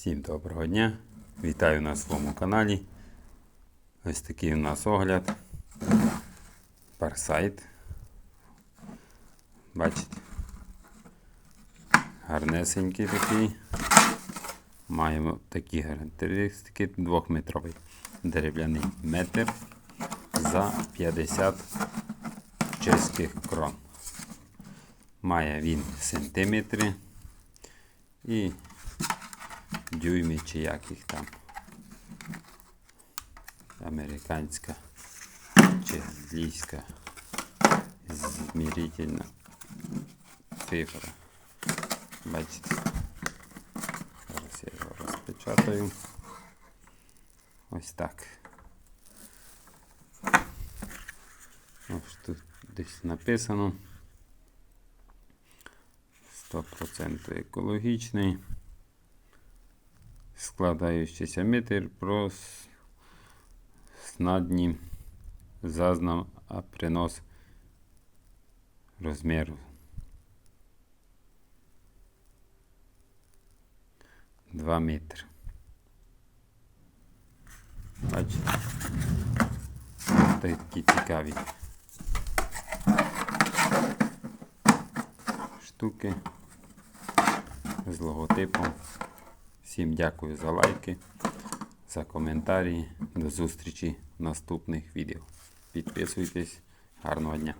Всім доброго дня! Вітаю на своєму каналі. Ось такий у нас огляд. Парсайт. Бачите? Гарнесенький такий. Маємо такі характеристики. Двохметровий дерев'яний метр за 50 чеських крон. Має він сантиметри і дюйми чи як їх там. Американська чи англійська змірительна цифра. Бачите? Зараз я його розпечатаю. Ось так. Ось тут десь написано. 100% екологічний. Складаючийся метр про снадні зазнам, а принос розміру. Два метри. Бачите? Такі цікаві штуки з логотипом. Всім дякую за лайки, за коментарі. До зустрічі в наступних відео. Підписуйтесь. Гарного дня!